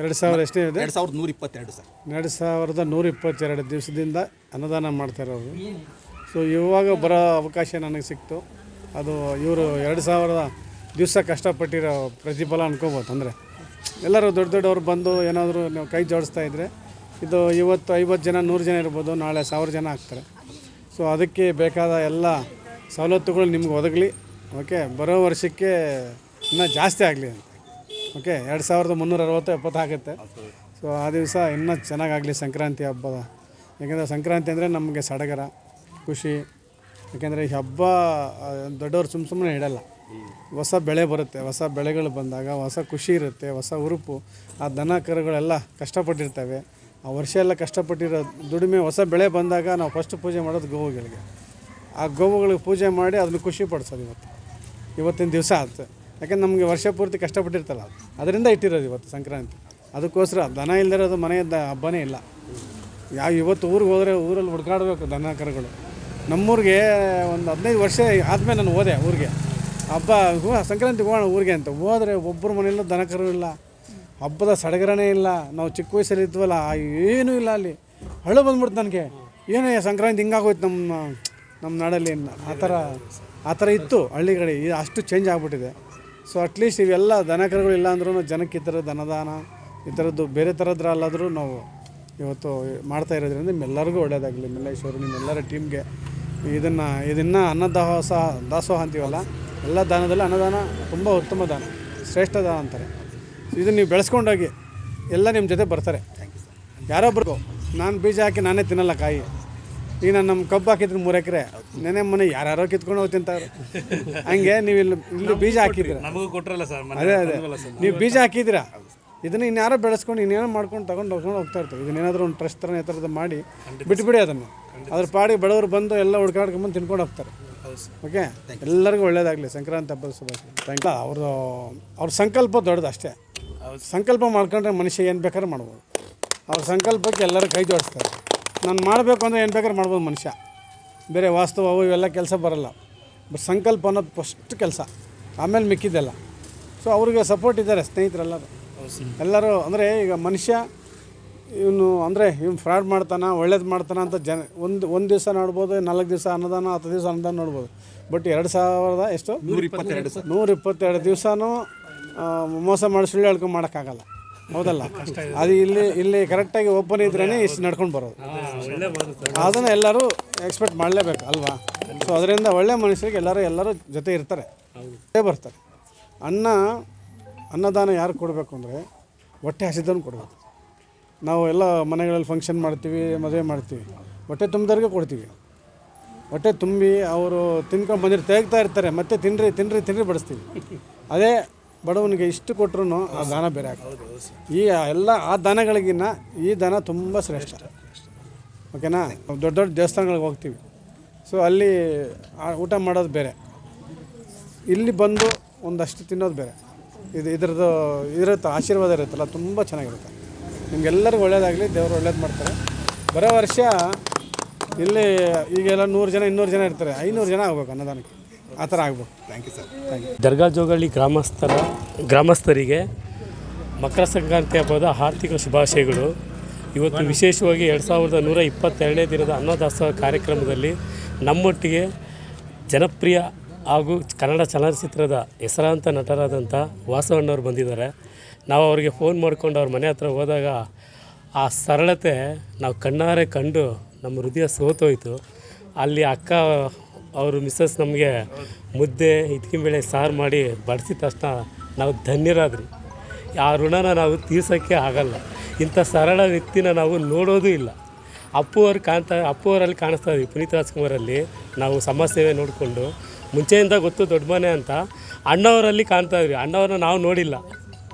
ಎರಡು ಸಾವಿರ ಎಷ್ಟೇ ಇದೆ? ಎರಡು ಸಾವಿರದ ನೂರ ಇಪ್ಪತ್ತೆರಡು ಸರ್. ಎರಡು ಸಾವಿರದ ನೂರ ಇಪ್ಪತ್ತೆರಡು ದಿವಸದಿಂದ ಅನ್ನದಾನ ಮಾಡ್ತಾ ಇರೋರು ಸೊ ಇವಾಗ ಬರೋ ಅವಕಾಶ ನನಗೆ ಸಿಕ್ತು. ಅದು ಇವರು ಎರಡು ಸಾವಿರದ ದಿವಸ ಕಷ್ಟಪಟ್ಟಿರೋ ಪ್ರತಿಫಲ ಅನ್ಕೋಬೋದು. ಅಂದರೆ ಎಲ್ಲರೂ ದೊಡ್ಡ ದೊಡ್ಡವ್ರು ಬಂದು ಏನಾದರೂ ನೀವು ಕೈ ಜೋಡಿಸ್ತಾ ಇದ್ದರೆ ಇದು ಇವತ್ತು ಐವತ್ತು ಜನ ನೂರು ಜನ ಇರ್ಬೋದು. ನಾಳೆ ಸಾವಿರ ಜನ ಆಗ್ತಾರೆ. ಸೊ ಅದಕ್ಕೆ ಬೇಕಾದ ಎಲ್ಲ ಸವಲತ್ತುಗಳು ನಿಮ್ಗೆ ಒದಗಲಿ. ಓಕೆ ಬರೋ ವರ್ಷಕ್ಕೆ ಇನ್ನೂ ಜಾಸ್ತಿ ಆಗಲಿ ಅಂತ. ಓಕೆ, ಎರಡು ಸಾವಿರದ ಮುನ್ನೂರ ಅರವತ್ತು ಎಪ್ಪತ್ತು ಆಗುತ್ತೆ. ಸೊ ಆ ದಿವಸ ಇನ್ನೂ ಚೆನ್ನಾಗಾಗಲಿ ಸಂಕ್ರಾಂತಿ ಹಬ್ಬದ. ಯಾಕೆಂದರೆ ಸಂಕ್ರಾಂತಿ ಅಂದರೆ ನಮಗೆ ಸಡಗರ, ಖುಷಿ. ಯಾಕೆಂದರೆ ಈ ಹಬ್ಬ ದೊಡ್ಡವರು ಸುಮ್ಮ ಸುಮ್ಮನೆ ಇಡಲ್ಲ. ಹೊಸ ಬೆಳೆ ಬರುತ್ತೆ, ಹೊಸ ಬೆಳೆಗಳು ಬಂದಾಗ ಹೊಸ ಖುಷಿ ಇರುತ್ತೆ, ಹೊಸ ಉರುಪು. ಆ ದನ ಕರುಗಳೆಲ್ಲ ಕಷ್ಟಪಟ್ಟಿರ್ತವೆ. ಆ ವರ್ಷ ಎಲ್ಲ ಕಷ್ಟಪಟ್ಟಿರೋ ದುಡಿಮೆ ಹೊಸ ಬೆಳೆ ಬಂದಾಗ ನಾವು ಫಸ್ಟ್ ಪೂಜೆ ಮಾಡೋದು ಗೋವುಗಳಿಗೆ. ಆ ಗೋವುಗಳಿಗೆ ಪೂಜೆ ಮಾಡಿ ಅದನ್ನು ಖುಷಿ ಪಡಿಸೋದು ಇವತ್ತು. ಇವತ್ತಿನ ದಿವಸ ಆಯ್ತು. ಯಾಕಂದ್ರೆ ನಮಗೆ ವರ್ಷ ಪೂರ್ತಿ ಕಷ್ಟಪಟ್ಟಿರ್ತಲ್ಲ ಅದರಿಂದ ಇಟ್ಟಿರೋದು ಇವತ್ತು ಸಂಕ್ರಾಂತಿ. ಅದಕ್ಕೋಸ್ಕರ ದನ ಇಲ್ದಿರೋದು ಮನೆಯದ ಹಬ್ಬನೇ ಇಲ್ಲ. ಯಾವ ಇವತ್ತು ಊರಿಗೆ ಹೋದರೆ ಊರಲ್ಲಿ ಹುಡ್ಕಾಡ್ಬೇಕು ದನ ಕರುಗಳು. ನಮ್ಮೂರಿಗೆ ಒಂದು ಹದಿನೈದು ವರ್ಷ ಆದಮೇಲೆ ನಾನು ಹೋದೆ ಊರಿಗೆ. ಹಬ್ಬ ಹೂ ಸಂಕ್ರಾಂತಿ ಹೋಗೋಣ ಊರಿಗೆ ಅಂತ. ಹೋದರೆ ಒಬ್ಬರು ಮನೆಯಲ್ಲೂ ದನ ಕರು ಇಲ್ಲ. ಹಬ್ಬದ ಸಡಗರನೇ ಇಲ್ಲ. ನಾವು ಚಿಕ್ಕ ವಯಸ್ಸಲ್ಲಿ ಇದ್ವಲ್ಲ ಏನೂ ಇಲ್ಲ ಅಲ್ಲಿ. ಹಳ್ಳು ಬಂದ್ಬಿಡ್ತು ನನಗೆ. ಏನೇ ಸಂಕ್ರಾಂತಿ ಹಿಂಗಾಗೋಯ್ತು ನಮ್ಮ ನಮ್ಮ ನಾಡಲ್ಲಿ. ಆ ಥರ ಆ ಥರ ಇತ್ತು ಇದು ಅಷ್ಟು ಚೇಂಜ್ ಆಗಿಬಿಟ್ಟಿದೆ. ಸೊ ಅಟ್ಲೀಸ್ಟ್ ಇವೆಲ್ಲ ದನ ಕರುಗಳು ಇಲ್ಲ ಅಂದ್ರೂ ಜನಕ್ಕೆ ಈ ಥರ ದನದಾನ ಈ ಥರದ್ದು ಬೇರೆ ಥರದ್ರಲ್ಲಾದರೂ ನಾವು ಇವತ್ತು ಮಾಡ್ತಾ ಇರೋದ್ರಿಂದ ನಿಮ್ಮೆಲ್ಲರಿಗೂ ಒಳ್ಳೆಯದಾಗಲಿ ಮಲ್ಲೇಶ್ವರ ನಿಮ್ಮೆಲ್ಲರ ಟೀಮ್ಗೆ ಇದನ್ನು ಇದನ್ನು ಅನ್ನದಾಸ ದಾಸೋಹ ಅಂತೀವಲ್ಲ ಎಲ್ಲ ದಾನದಲ್ಲಿ ಅನ್ನದಾನ ತುಂಬ ಉತ್ತಮ ದಾನ ಶ್ರೇಷ್ಠ ದಾನ ಅಂತಾರೆ. ಇದನ್ನು ನೀವು ಬೆಳೆಸ್ಕೊಂಡೋಗಿ ಎಲ್ಲ ನಿಮ್ಮ ಜೊತೆ ಬರ್ತಾರೆ. ಯಾರೊಬ್ರಿಗೂ ನಾನು ಬೀಜ ಹಾಕಿ ನಾನೇ ತಿನ್ನಲ್ಲ ಕಾಯಿ. ಈಗ ನಾನು ನಮ್ಮ ಕಬ್ಬು ಹಾಕಿದ್ರೆ ಮೂರು ಎಕರೆ. ನೆನೆ ಮನೆ ಯಾರ್ಯಾರೋ ಕಿತ್ಕೊಂಡು ಹೋಗಿ ತಿಂತಾರೆ ಹಂಗೆ ನೀವು ಇಲ್ಲಿ ಇಲ್ಲಿ ಬೀಜ ಹಾಕಿದ್ರೆ ನಮಗೂ ಕೊಟ್ಟರಲ್ಲ ಸರ್ ಅದೇ ಅದೇ. ನೀವು ಬೀಜ ಹಾಕಿದ್ದೀರಾ? ಇದನ್ನ ಇನ್ಯಾರೋ ಬೆಳೆಸ್ಕೊಂಡು ಇನ್ನೇನೋ ಮಾಡ್ಕೊಂಡು ತಗೊಂಡು ಹೋಗ್ಕೊಂಡು ಹೋಗ್ತಾ ಇರ್ತಾರೆ. ಇದನ್ನೇನಾದರೂ ಒಂದು ಟ್ರಸ್ಟ್ ಥರ ಈ ಥರದ್ದು ಮಾಡಿ ಬಿಟ್ಬಿಡಿ ಅದನ್ನು. ಅದ್ರ ಪಾಡಿ ಬಡವರು ಬಂದು ಎಲ್ಲ ಹುಡ್ಕಾಡ್ಕೊಂಬಂದು ತಿನ್ಕೊಂಡು ಹೋಗ್ತಾರೆ. ಓಕೆ? ಎಲ್ಲರಿಗೂ ಒಳ್ಳೇದಾಗಲಿ. ಸಂಕ್ರಾಂತಿ ಹಬ್ಬದ ಶುಭಾಶಯ. ಥ್ಯಾಂಕ್ ಯು ಅವ್ರದ್ದು ಅವ್ರ ಸಂಕಲ್ಪ ದೊಡ್ಡದು ಅಷ್ಟೇ ಸಂಕಲ್ಪ ಮಾಡ್ಕೊಂಡ್ರೆ ಮನುಷ್ಯ ಏನು ಬೇಕಾದ್ರೂ ಮಾಡ್ಬೋದು. ಅವ್ರ ಸಂಕಲ್ಪಕ್ಕೆ ಎಲ್ಲರೂ ಕೈ ಜೋಡಿಸ್ತಾರೆ. ನಾನು ಮಾಡಬೇಕು ಅಂದರೆ ಏನು ಬೇಕಾದ್ರೆ ಮಾಡ್ಬೋದು ಮನುಷ್ಯ. ಬೇರೆ ವಾಸ್ತವ ಅವು ಇವೆಲ್ಲ ಕೆಲಸ ಬರಲ್ಲ. ಬಟ್ ಸಂಕಲ್ಪ ಅನ್ನೋದು ಫಸ್ಟ್ ಕೆಲಸ. ಆಮೇಲೆ ಮಿಕ್ಕಿದ್ದೆಲ್ಲ. ಸೊ ಅವ್ರಿಗೆ ಸಪೋರ್ಟ್ ಇದ್ದಾರೆ ಸ್ನೇಹಿತರೆಲ್ಲರೂ. ಎಲ್ಲರೂ ಅಂದರೆ ಈಗ ಮನುಷ್ಯ ಇವನು ಅಂದರೆ ಇವ್ನು ಫ್ರಾಡ್ ಮಾಡ್ತಾನ ಒಳ್ಳೇದು ಮಾಡ್ತಾನ ಅಂತ ಜನ ಒಂದು ಒಂದು ದಿವಸ ನೋಡ್ಬೋದು ನಾಲ್ಕು ದಿವಸ ಅನ್ನದಾನ ಹತ್ತು ದಿವಸ ಅನ್ನದಾನ ನೋಡ್ಬೋದು. ಬಟ್ ಎರಡು ಸಾವಿರದ ಎಷ್ಟು? ನೂರ ಇಪ್ಪತ್ತೆರಡು ಸರ್ ನೂರ ಇಪ್ಪತ್ತೆರಡು ದಿವಸನೂ ಮೋಸ ಮಾಡಿ ಸುಳ್ಳು ಹೇಳ್ಕೊಂಡು ಮಾಡೋಕ್ಕಾಗಲ್ಲ. ಹೌದಲ್ಲ? ಅದು ಇಲ್ಲಿ ಇಲ್ಲಿ ಕರೆಕ್ಟಾಗಿ ಓಪನ್ ಇದ್ರೇ ಇಷ್ಟು ನಡ್ಕೊಂಡು ಬರೋದು. ಅದನ್ನು ಎಲ್ಲರೂ ಎಕ್ಸ್ಪೆಕ್ಟ್ ಮಾಡಲೇಬೇಕು, ಅಲ್ವಾ? ಸೊ ಅದರಿಂದ ಒಳ್ಳೆ ಮನುಷ್ಯರಿಗೆ ಎಲ್ಲರೂ ಎಲ್ಲರೂ ಜೊತೆ ಇರ್ತಾರೆ. ಬರ್ತಾರೆ. ಅನ್ನ, ಅನ್ನದಾನ ಯಾರು ಕೊಡಬೇಕು ಅಂದರೆ ಹೊಟ್ಟೆ ಹಸಿದನ್ನು ಕೊಡಬೇಕು. ನಾವು ಎಲ್ಲ ಮನೆಗಳಲ್ಲಿ ಫಂಕ್ಷನ್ ಮಾಡ್ತೀವಿ, ಮದುವೆ ಮಾಡ್ತೀವಿ. ಹೊಟ್ಟೆ ತುಂಬಿದವ್ರಿಗೆ ಕೊಡ್ತೀವಿ. ಹೊಟ್ಟೆ ತುಂಬಿ ಅವರು ತಿನ್ಕೊಂಡು ಬಂದಿರು, ತೆಗ್ತಾ ಇರ್ತಾರೆ, ಮತ್ತೆ ತಿನ್ರಿ ತಿನ್ರಿ ತಿನ್ರಿ ಬಡಿಸ್ತೀವಿ. ಅದೇ ಬಡವನಿಗೆ ಇಷ್ಟು ಕೊಟ್ಟರು ಆ ದಾನ ಬೇರೆ ಆಗ್ತದೆ. ಈ ಎಲ್ಲ ಆ ದಾನಗಳಿಗಿನ್ನ ಈ ದಾನ ತುಂಬ ಶ್ರೇಷ್ಠ. ಓಕೆನಾ? ದೊಡ್ಡ ದೊಡ್ಡ ದೇವಸ್ಥಾನಗಳಿಗೆ ಹೋಗ್ತೀವಿ. ಸೊ ಅಲ್ಲಿ ಊಟ ಮಾಡೋದು ಬೇರೆ. ಇಲ್ಲಿ ಬಂದು ಒಂದಷ್ಟು ತಿನ್ನೋದು ಬೇರೆ. ಇದು ಇದ್ರದ್ದು ಇರುತ್ತೆ ಆಶೀರ್ವಾದ ಇರುತ್ತಲ್ಲ ತುಂಬ ಚೆನ್ನಾಗಿರುತ್ತೆ. ನಿಮ್ಗೆಲ್ಲರಿಗೂ ಒಳ್ಳೇದಾಗಲಿ ದೇವರು ಒಳ್ಳೇದು ಮಾಡ್ತಾರೆ. ಬರೋ ವರ್ಷ ಇಲ್ಲಿ ಈಗೆಲ್ಲ ನೂರು ಜನ ಇನ್ನೂರು ಜನ ಇರ್ತಾರೆ. ಐನೂರು ಜನ ಆಗ್ಬೇಕು ಅನ್ನದಾನಕ್ಕೆ. ಆ ಥರ ಆಗ್ಬೋದು. Thank you sir thank you Darga Jogalli ಗ್ರಾಮಸ್ಥರ, ಗ್ರಾಮಸ್ಥರಿಗೆ ಮಕರ ಸಂಕ್ರಾಂತಿ ಹಬ್ಬದ ಆರ್ಥಿಕ ಶುಭಾಶಯಗಳು. ಇವತ್ತು ವಿಶೇಷವಾಗಿ ಎರಡು ಸಾವಿರದ ನೂರ ಇಪ್ಪತ್ತೆರಡನೇ ದಿನದ ಅನ್ನದಾಸೋಹ ಕಾರ್ಯಕ್ರಮದಲ್ಲಿ ನಮ್ಮೊಟ್ಟಿಗೆ ಜನಪ್ರಿಯ ಹಾಗೂ ಕನ್ನಡ ಚಲನಚಿತ್ರದ ಹೆಸರಾಂತ ನಟರಾದಂಥ ವಾಸವಣ್ಣವರು ಬಂದಿದ್ದಾರೆ. ನಾವು ಅವರಿಗೆ ಫೋನ್ ಮಾಡಿಕೊಂಡು ಅವ್ರ ಮನೆ ಹತ್ರ ಹೋದಾಗ ಆ ಸರಳತೆ ನಾವು ಕಣ್ಣಾರೆ ಕಂಡು ನಮ್ಮ ಹೃದಯ ಸೋತೋಯ್ತು. ಅಲ್ಲಿ ಅಕ್ಕ ಅವರು ಮಿಸ್ಸಸ್ ನಮಗೆ ಮುದ್ದೆ ಇಟ್ಕಿಂಬೇಳೆ ಸಾರು ಮಾಡಿ ಬಡಿಸಿದ ತಕ್ಷಣ ನಾವು ಧನ್ಯರಾದ್ರಿ. ಆ ಋಣನ ನಾವು ತೀರ್ಸೋಕ್ಕೆ ಆಗಲ್ಲ. ಇಂಥ ಸರಳ ವ್ಯಕ್ತಿನ ನಾವು ನೋಡೋದು ಇಲ್ಲ. ಅಪ್ಪು ಅವ್ರು ಕಾಣ್ತಾ ಅಪ್ಪು ಅವರಲ್ಲಿ ಕಾಣಿಸ್ತಾ ಇದ್ವಿ ಪುನೀತ್ ರಾಜ್ಕುಮಾರಲ್ಲಿ ನಾವು ಸಮಾಜ ಸೇವೆ ನೋಡಿಕೊಂಡು. ಮುಂಚೆಯಿಂದ ಗೊತ್ತು ದೊಡ್ಡ ಮನೆ ಅಂತ ಅಣ್ಣವರಲ್ಲಿ ಕಾಣ್ತಾ ಇದ್ವಿ. ಅಣ್ಣವ್ರನ್ನ ನಾವು ನೋಡಿಲ್ಲ.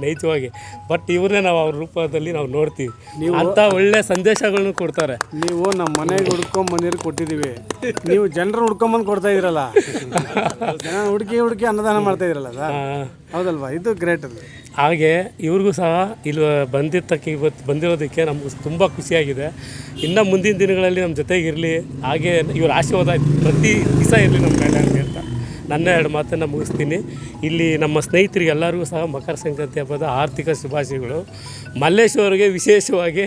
ನೈಜವಾಗಿ ಬಟ್ ಇವ್ರನ್ನೇ ನಾವು ಅವ್ರ ರೂಪದಲ್ಲಿ ನಾವು ನೋಡ್ತೀವಿ. ನೀವು ಅಂತ ಒಳ್ಳೆ ಸಂದೇಶಗಳನ್ನು ಕೊಡ್ತಾರೆ. ನೀವು ನಮ್ಮ ಮನೆಗೆ ಹುಡ್ಕೊಂಡ್ ಬಂದಿರಿ ಕೊಟ್ಟಿದ್ದೀವಿ ನೀವು ಜನರು ಹುಡ್ಕೊಂಬಂದು ಕೊಡ್ತಾ ಇದ್ರಲ್ಲ. ಜನ ಹುಡುಕಿ ಹುಡುಕಿ ಅನ್ನದಾನ ಮಾಡ್ತಾ ಇದ್ರಲ್ಲ ಸರ್ ಹೌದಲ್ವಾ? ಇದು ಗ್ರೇಟ್ ಅದು. ಹಾಗೆ ಇವ್ರಿಗೂ ಸಹ ಇಲ್ಲಿ ಬಂದಿದ್ದಕ್ಕೆ ಇವತ್ತು ಬಂದಿರೋದಕ್ಕೆ ನಮ್ಗೆ ತುಂಬ ಖುಷಿಯಾಗಿದೆ. ಇನ್ನು ಮುಂದಿನ ದಿನಗಳಲ್ಲಿ ನಮ್ಮ ಜೊತೆಗೆ ಇರಲಿ. ಹಾಗೆ ಇವ್ರ ಆಶೀರ್ವಾದ ಪ್ರತಿ ದಿವಸ ಇರಲಿ ನಮ್ಮ ಮೇಲೆ ಅಂತ. ನನ್ನ ಎರಡು ಮಾತನ್ನು ಮುಗಿಸ್ತೀನಿ. ಇಲ್ಲಿ ನಮ್ಮ ಸ್ನೇಹಿತರಿಗೆ ಎಲ್ಲರಿಗೂ ಸಹ ಮಕರ ಸಂಕ್ರಾಂತಿ ಹಬ್ಬದ ಆರ್ಥಿಕ ಶುಭಾಶಯಗಳು. ಮಲ್ಲೇಶ್ವರಿಗೆ ವಿಶೇಷವಾಗಿ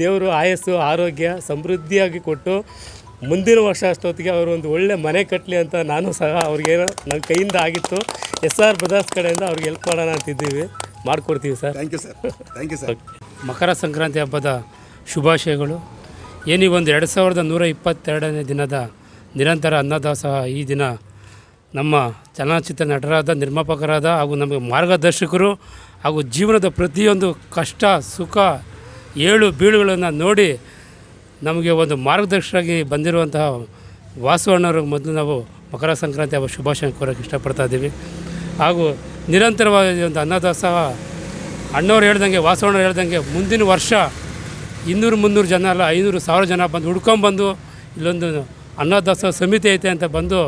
ದೇವರು ಆಯಸ್ಸು ಆರೋಗ್ಯ ಸಮೃದ್ಧಿಯಾಗಿ ಕೊಟ್ಟು ಮುಂದಿನ ವರ್ಷ ಅಷ್ಟೊತ್ತಿಗೆ ಅವರು ಒಂದು ಒಳ್ಳೆ ಮನೆ ಕಟ್ಟಲಿ ಅಂತ ನಾನು ಸಹ ಅವ್ರಿಗೇನೋ ನನ್ನ ಕೈಯಿಂದ ಆಗಿತ್ತು. ಎಸ್ ಆರ್ ಬ್ರದರ್ಸ್ ಕಡೆಯಿಂದ ಅವ್ರಿಗೆ ಹೆಲ್ಪ್ ಮಾಡೋಣ ಅಂತಿದ್ದೀವಿ. ಮಾಡಿಕೊಡ್ತೀವಿ sir. Thank you sir thank you sir Makara Sankranti ಹಬ್ಬದ ಶುಭಾಶಯಗಳು. ಏನೀ ಒಂದು ಎರಡು ಸಾವಿರದ ನೂರ ಇಪ್ಪತ್ತೆರಡನೇ ದಿನದ ನಿರಂತರ ಅನ್ನದಾಸ ಈ ದಿನ ನಮ್ಮ ಚಲನಚಿತ್ರ ನಟರಾದ, ನಿರ್ಮಾಪಕರಾದ ಹಾಗೂ ನಮಗೆ ಮಾರ್ಗದರ್ಶಕರು ಹಾಗೂ ಜೀವನದ ಪ್ರತಿಯೊಂದು ಕಷ್ಟ, ಸುಖ, ಏಳು ಬೀಳುಗಳನ್ನು ನೋಡಿ ನಮಗೆ ಒಂದು ಮಾರ್ಗದರ್ಶಕರಾಗಿ ಬಂದಿರುವಂತಹ ವಾಸವಣ್ಣವ್ರಿಗೆ ಮೊದಲು ನಾವು ಮಕರ ಸಂಕ್ರಾಂತಿ ಹಬ್ಬ ಶುಭಾಶಯ ಕೋರೋಕ್ಕೆ ಇಷ್ಟಪಡ್ತಾ ಇದ್ದೀವಿ. ಹಾಗೂ ನಿರಂತರವಾಗಿ ಒಂದು ಅನ್ನದಾಸೋಹ ಅಣ್ಣವ್ರು ಹೇಳ್ದಂಗೆ, ವಾಸವಣ್ಣವ್ರು ಹೇಳ್ದಂಗೆ ಮುಂದಿನ ವರ್ಷ ಇನ್ನೂರು ಮುನ್ನೂರು ಜನ ಅಲ್ಲ, ಐನೂರು ಸಾವಿರ ಜನ ಬಂದು ಹುಡ್ಕೊಂಬಂದು ಇಲ್ಲೊಂದು ಅನ್ನದಾಸೋಹ ಸಮಿತಿ ಐತೆ ಅಂತ ಬಂದು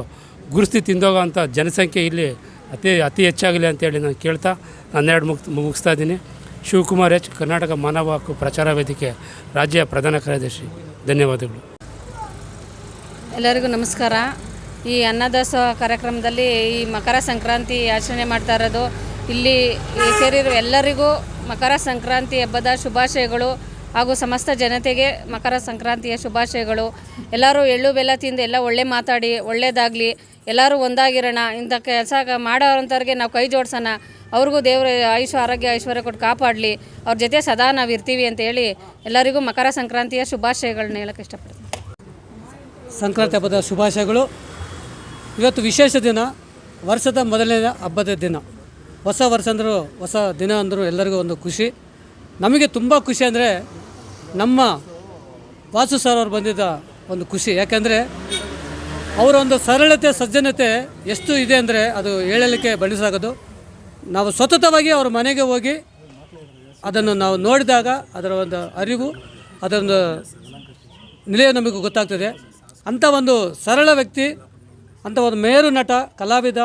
ಗುರುಸ್ತಿ ತಿಂದೋಗೋಂಥ ಜನಸಂಖ್ಯೆ ಇಲ್ಲಿ ಅತಿ ಅತಿ ಹೆಚ್ಚಾಗಲಿ ಅಂತೇಳಿ ನಾನು ಕೇಳ್ತಾ, ಹನ್ನೆರಡು ಮುಗ್ ಮುಗಿಸ್ತಾ ಇದ್ದೀನಿ. ಶಿವಕುಮಾರ್ ಎಚ್, ಕರ್ನಾಟಕ ಮಾನವ ಹಕ್ಕು ಪ್ರಚಾರ ವೇದಿಕೆ, ರಾಜ್ಯ ಪ್ರಧಾನ ಕಾರ್ಯದರ್ಶಿ. ಧನ್ಯವಾದಗಳು. ಎಲ್ಲರಿಗೂ ನಮಸ್ಕಾರ. ಈ ಅನ್ನದಾಸೋಹ ಕಾರ್ಯಕ್ರಮದಲ್ಲಿ ಈ ಮಕರ ಸಂಕ್ರಾಂತಿ ಆಚರಣೆ ಮಾಡ್ತಾ ಇರೋದು. ಇಲ್ಲಿ ಸೇರಿರುವ ಸೇರಿರೋ ಎಲ್ಲರಿಗೂ ಮಕರ ಸಂಕ್ರಾಂತಿ ಹಬ್ಬದ ಶುಭಾಶಯಗಳು ಹಾಗೂ ಸಮಸ್ತ ಜನತೆಗೆ ಮಕರ ಸಂಕ್ರಾಂತಿಯ ಶುಭಾಶಯಗಳು. ಎಲ್ಲರೂ ಎಳ್ಳು, ಬೆಲ್ಲ ತಿಂದು ಎಲ್ಲ ಒಳ್ಳೆ ಮಾತಾಡಿ, ಒಳ್ಳೇದಾಗಲಿ. ಎಲ್ಲರೂ ಒಂದಾಗಿರೋಣ, ಇಂಥ ಕೆಲಸ ಮಾಡೋರಂಥವ್ರಿಗೆ ನಾವು ಕೈ ಜೋಡಿಸೋಣ. ಅವ್ರಿಗೂ ದೇವರು ಆಯುಷ್ ಆರೋಗ್ಯ, ಐಶ್ವರ್ಯ ಕೊಟ್ಟು ಕಾಪಾಡಲಿ. ಅವ್ರ ಜೊತೆ ಸದಾ ನಾವು ಇರ್ತೀವಿ ಅಂತೇಳಿ ಎಲ್ಲರಿಗೂ ಮಕರ ಸಂಕ್ರಾಂತಿಯ ಶುಭಾಶಯಗಳನ್ನ ಹೇಳಕ್ಕೆ ಇಷ್ಟಪಡ್ತೀನಿ. ಸಂಕ್ರಾಂತಿ ಹಬ್ಬದ ಶುಭಾಶಯಗಳು. ಇವತ್ತು ವಿಶೇಷ ದಿನ, ವರ್ಷದ ಮೊದಲನೇ ಹಬ್ಬದ ದಿನ. ಹೊಸ ವರ್ಷ ಅಂದರೂ, ಹೊಸ ದಿನ ಅಂದರೂ ಎಲ್ಲರಿಗೂ ಒಂದು ಖುಷಿ. ನಮಗೆ ತುಂಬ ಖುಷಿ ಅಂದರೆ ನಮ್ಮ ವಾಸು ಸರ್ ಅವ್ರು ಬಂದಿದ್ದ ಒಂದು ಖುಷಿ. ಯಾಕೆಂದರೆ ಅವರ ಒಂದು ಸರಳತೆ, ಸಜ್ಜನತೆ ಎಷ್ಟು ಇದೆ ಅಂದರೆ ಅದು ಹೇಳಲಿಕ್ಕೆ ಬಣ್ಣಿಸಾಗೋದು. ನಾವು ಸತತವಾಗಿ ಅವ್ರ ಮನೆಗೆ ಹೋಗಿ ಅದನ್ನು ನಾವು ನೋಡಿದಾಗ ಅದರ ಒಂದು ಅರಿವು ಅದರೊಂದು ನಿಲಯ ನಮಗೆ ಗೊತ್ತಾಗ್ತದೆ. ಅಂಥ ಒಂದು ಸರಳ ವ್ಯಕ್ತಿ, ಅಂಥ ಒಂದು ಮೇರು ನಟ, ಕಲಾವಿದ,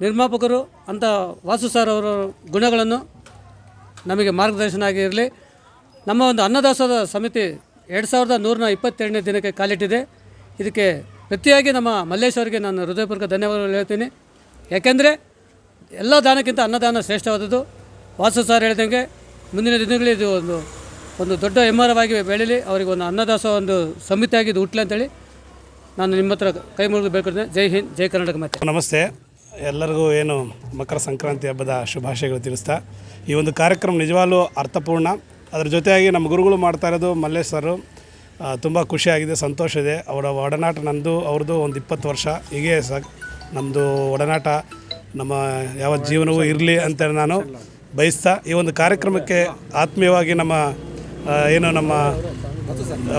ನಿರ್ಮಾಪಕರು, ಅಂಥ ವಾಸು ಸರ್ ಅವರ ಗುಣಗಳನ್ನು ನಮಗೆ ಮಾರ್ಗದರ್ಶನ ಆಗಿರಲಿ ನಮ್ಮ ಒಂದು ಅನ್ನದಾಸೋಹ ಸಮಿತಿ ಎರಡು ಸಾವಿರದ ನೂರನ ಇಪ್ಪತ್ತೆರಡನೇ ದಿನಕ್ಕೆ ಕಾಲಿಟ್ಟಿದೆ. ಇದಕ್ಕೆ ಪ್ರತಿಯಾಗಿ ನಮ್ಮ ಮಲ್ಲೇಶ್ವರಿಗೆ ನಾನು ಹೃದಯಪೂರ್ವಕ ಧನ್ಯವಾದಗಳು ಹೇಳ್ತೀನಿ. ಯಾಕೆಂದರೆ ಎಲ್ಲ ದಾನಕ್ಕಿಂತ ಅನ್ನದಾನ ಶ್ರೇಷ್ಠವಾದದ್ದು. ವಾಸು ಸರ್ ಹೇಳ್ದಂಗೆ ಮುಂದಿನ ದಿನಗಳಲ್ಲಿ ಇದು ಒಂದು ಒಂದು ದೊಡ್ಡ ಹೆಮ್ಮರವಾಗಿ ಬೆಳೀಲಿ. ಅವರಿಗೆ ಒಂದು ಅನ್ನದಾಸ ಒಂದು ಸಮಿತಿಯಾಗಿ ಇದು ಹುಟ್ಟಲಿ ಅಂತೇಳಿ ನಾನು ನಿಮ್ಮ ಹತ್ರ ಕೈ ಮುಗಿದು ಬೇಡ್ಕೊಳ್ತೇನೆ. ಜೈ ಹಿಂದ್, ಜೈ ಕರ್ನಾಟಕ ಮತ್ತೆ ನಮಸ್ತೆ. ಎಲ್ಲರಿಗೂ ಏನು ಮಕರ ಸಂಕ್ರಾಂತಿ ಹಬ್ಬದ ಶುಭಾಶಯಗಳು ತಿಳಿಸ್ತಾ. ಈ ಒಂದು ಕಾರ್ಯಕ್ರಮ ನಿಜವಾಗ್ಲೂ ಅರ್ಥಪೂರ್ಣ. ಅದರ ಜೊತೆಯಾಗಿ ನಮ್ಮ ಗುರುಗಳು ಮಾಡ್ತಾ ಇರೋದು ಮಲ್ಲೇಶ್ ಸರು ತುಂಬ ಖುಷಿಯಾಗಿದೆ, ಸಂತೋಷ ಇದೆ. ಅವರ ಒಡನಾಟ ನಂದು, ಅವ್ರದ್ದು ಒಂದು ಇಪ್ಪತ್ತು ವರ್ಷ. ಹೀಗೆ ಸ ನಮ್ಮದು ಒಡನಾಟ ನಮ್ಮ ಯಾವ ಜೀವನವೂ ಇರಲಿ ಅಂತೇಳಿ ನಾನು ಬಯಸ್ತಾ, ಈ ಒಂದು ಕಾರ್ಯಕ್ರಮಕ್ಕೆ ಆತ್ಮೀಯವಾಗಿ ನಮ್ಮ ಏನು ನಮ್ಮ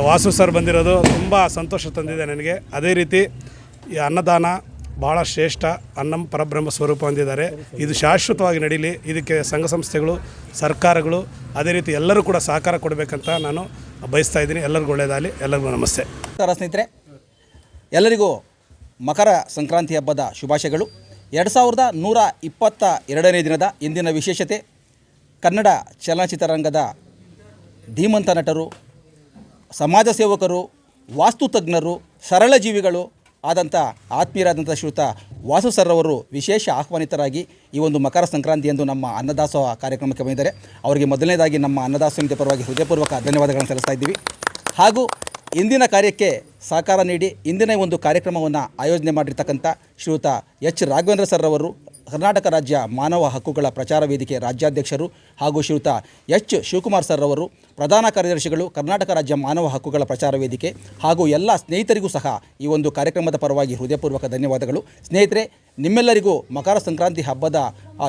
ವಾಸು ಸರ್ ಬಂದಿರೋದು ತುಂಬ ಸಂತೋಷ ತಂದಿದೆ ನನಗೆ. ಅದೇ ರೀತಿ ಈ ಅನ್ನದಾನ ಭಾಳ ಶ್ರೇಷ್ಠ, ಅನ್ನಂ ಪರಬ್ರಹ್ಮ ಸ್ವರೂಪ ಹೊಂದಿದ್ದಾರೆ ಇದು ಶಾಶ್ವತವಾಗಿ ನಡೀಲಿ. ಇದಕ್ಕೆ ಸಂಘ ಸಂಸ್ಥೆಗಳು, ಸರ್ಕಾರಗಳು, ಅದೇ ರೀತಿ ಎಲ್ಲರೂ ಕೂಡ ಸಹಕಾರ ಕೊಡಬೇಕಂತ ನಾನು ಬಯಸ್ತಾ ಇದ್ದೀನಿ. ಎಲ್ಲರಿಗೂ ಒಳ್ಳೆಯದಾಗಲಿ. ಎಲ್ಲರಿಗೂ ನಮಸ್ತೆ. ನಮಸ್ಕಾರ ಸ್ನೇಹಿತರೆ. ಎಲ್ಲರಿಗೂ ಮಕರ ಸಂಕ್ರಾಂತಿ ಹಬ್ಬದ ಶುಭಾಶಯಗಳು. ಎರಡು ಸಾವಿರದ ನೂರ ಇಪ್ಪತ್ತ ಎರಡನೇ ದಿನದ ಇಂದಿನ ವಿಶೇಷತೆ, ಕನ್ನಡ ಚಲನಚಿತ್ರರಂಗದ ಧೀಮಂತ ನಟರು, ಸಮಾಜ ಸೇವಕರು, ವಾಸ್ತುತಜ್ಞರು, ಸರಳ ಜೀವಿಗಳು ಆದಂಥ ಆತ್ಮೀಯರಾದಂಥ ಶ್ರೀಯುತ ವಾಸು ಸರ್ ಅವರು ವಿಶೇಷ ಆಹ್ವಾನಿತರಾಗಿ ಈ ಒಂದು ಮಕರ ಸಂಕ್ರಾಂತಿಯಂದು ನಮ್ಮ ಅನ್ನದಾಸೋಹ ಕಾರ್ಯಕ್ರಮಕ್ಕೆ ಬಂದಿದ್ದಾರೆ. ಅವರಿಗೆ ಮೊದಲನೇದಾಗಿ ನಮ್ಮ ಅನ್ನದಾಸ ಸಮಿತಿ ಪರವಾಗಿ ಹೃದಯಪೂರ್ವಕ ಧನ್ಯವಾದಗಳನ್ನು ಸಲ್ಲಿಸ್ತಾ ಇದ್ದೀವಿ. ಹಾಗೂ ಇಂದಿನ ಕಾರ್ಯಕ್ಕೆ ಸಹಕಾರ ನೀಡಿ ಇಂದಿನ ಒಂದು ಕಾರ್ಯಕ್ರಮವನ್ನು ಆಯೋಜನೆ ಮಾಡಿರ್ತಕ್ಕಂಥ ಶ್ರೀಯುತ ಎಚ್ ರಾಘವೇಂದ್ರ ಸರ್ ಅವರು ಕರ್ನಾಟಕ ರಾಜ್ಯ ಮಾನವ ಹಕ್ಕುಗಳ ಪ್ರಚಾರ ವೇದಿಕೆ ರಾಜ್ಯಾಧ್ಯಕ್ಷರು ಹಾಗೂ ಶ್ರೀಯುತ ಎಚ್. ಶಿವಕುಮಾರ್ ಸರ್ ಅವರು ಪ್ರಧಾನ ಕಾರ್ಯದರ್ಶಿಗಳು, ಕರ್ನಾಟಕ ರಾಜ್ಯ ಮಾನವ ಹಕ್ಕುಗಳ ಪ್ರಚಾರ ವೇದಿಕೆ ಹಾಗೂ ಎಲ್ಲ ಸ್ನೇಹಿತರಿಗೂ ಸಹ ಈ ಒಂದು ಕಾರ್ಯಕ್ರಮದ ಪರವಾಗಿ ಹೃದಯಪೂರ್ವಕ ಧನ್ಯವಾದಗಳು. ಸ್ನೇಹಿತರೆ, ನಿಮ್ಮೆಲ್ಲರಿಗೂ ಮಕರ ಸಂಕ್ರಾಂತಿ ಹಬ್ಬದ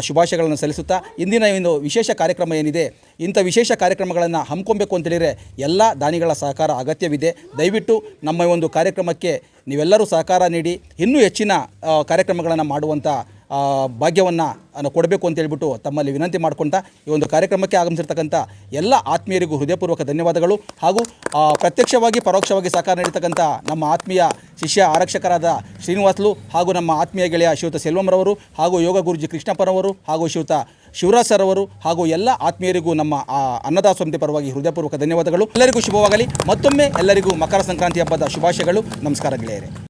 ಶುಭಾಶಯಗಳನ್ನು ಸಲ್ಲಿಸುತ್ತಾ ಇಂದಿನ ಒಂದು ವಿಶೇಷ ಕಾರ್ಯಕ್ರಮ ಏನಿದೆ, ಇಂಥ ವಿಶೇಷ ಕಾರ್ಯಕ್ರಮಗಳನ್ನು ಹಮ್ಮಿಕೊಬೇಕು ಅಂತೇಳಿದರೆ ಎಲ್ಲ ದಾನಿಗಳ ಸಹಕಾರ ಅಗತ್ಯವಿದೆ. ದಯವಿಟ್ಟು ನಮ್ಮ ಒಂದು ಕಾರ್ಯಕ್ರಮಕ್ಕೆ ನೀವೆಲ್ಲರೂ ಸಹಕಾರ ನೀಡಿ, ಇನ್ನೂ ಹೆಚ್ಚಿನ ಕಾರ್ಯಕ್ರಮಗಳನ್ನು ಮಾಡುವಂಥ ಭಾಗ್ಯವನ್ನು ಕೊಡಬೇಕು ಅಂತ ಹೇಳ್ಬಿಟ್ಟು ತಮ್ಮಲ್ಲಿ ವಿನಂತಿ ಮಾಡ್ಕೊಳ್ತಾ ಈ ಒಂದು ಕಾರ್ಯಕ್ರಮಕ್ಕೆ ಆಗಮಿಸಿರ್ತಕ್ಕಂಥ ಎಲ್ಲ ಆತ್ಮೀಯರಿಗೂ ಹೃದಯಪೂರ್ವಕ ಧನ್ಯವಾದಗಳು. ಹಾಗೂ ಪ್ರತ್ಯಕ್ಷವಾಗಿ ಪರೋಕ್ಷವಾಗಿ ಸಹಕಾರ ನೀಡತಕ್ಕಂಥ ನಮ್ಮ ಆತ್ಮೀಯ ಶಿಷ್ಯ ಆರಕ್ಷಕರಾದ ಶ್ರೀನಿವಾಸ್ಲು ಹಾಗೂ ನಮ್ಮ ಆತ್ಮೀಯ ಗೆಳೆಯ ಶಿವತ ಸೆಲ್ವಂರವರು ಹಾಗೂ ಯೋಗ ಗುರುಜಿ ಕೃಷ್ಣಪ್ಪನವರು ಹಾಗೂ ಶಿವತ ಶಿವರಾಜ್ ಸರ್ ಅವರು ಹಾಗೂ ಎಲ್ಲ ಆತ್ಮೀಯರಿಗೂ ನಮ್ಮ ಆ, ಅನ್ನದಾಸ ಸಮಿತಿ ಪರವಾಗಿ ಹೃದಯಪೂರ್ವಕ ಧನ್ಯವಾದಗಳು. ಎಲ್ಲರಿಗೂ ಶುಭವಾಗಲಿ. ಮತ್ತೊಮ್ಮೆ ಎಲ್ಲರಿಗೂ ಮಕರ ಸಂಕ್ರಾಂತಿ ಹಬ್ಬದ ಶುಭಾಶಯಗಳು. ನಮಸ್ಕಾರ ಗೆಳೆಯರೆ.